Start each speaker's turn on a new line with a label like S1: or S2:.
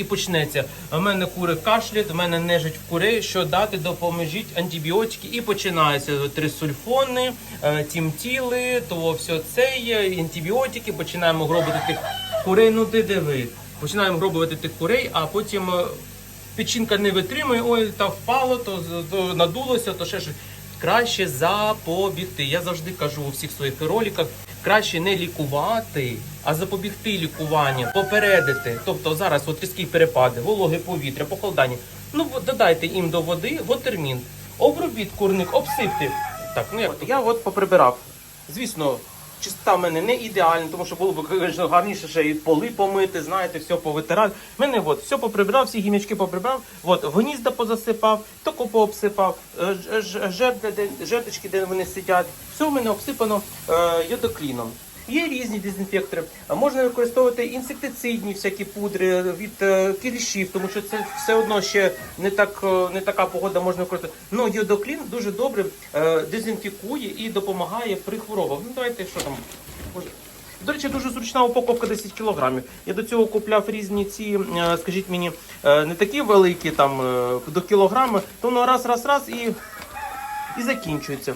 S1: і почнеться. У мене кури кашлять, у мене нежить в курей. Що дати, допоможіть антибіотики. І починається трисульфони, е, тімтіли, то все це є, антибіотики. Починаємо гробити тих курей. Ну ти диви. Починаємо гробувати тих курей, а потім е, печінка не витримує, ой, та впало, то, то надулося, то ще щось. Краще запобігти. Я завжди кажу у всіх своїх роликах, краще не лікувати, а запобігти лікуванню, попередити. Тобто зараз от різкі перепади, вологе повітря, похолодання. Ну додайте їм до води вотермін, обробіть курник, обсипте. Так, ну як я от поприбирав. Звісно, чистота в мене не ідеальна, тому що було б звісно, гарніше ще і поли помити, знаєте, все повитирати. Мене от все поприбрав, всі гімічки поприбрав, от гнізда позасипав, току пообсипав, е, жердя, де- жердочки, де вони сидять. Все в мене обсипано е, йодокліном. Є різні дезінфектори. А Можна використовувати інсектицидні всякі пудри від е, кліщів, тому що це все одно ще не так е, не така погода можна використовувати. Ну йодоклін дуже добре е, дезінфікує і допомагає при хворобах. Ну давайте що там. До речі, дуже зручна упаковка 10 кілограмів. Я до цього купляв різні ці, скажіть мені, не такі великі там до кілограми, то воно раз, раз, раз і, і закінчується.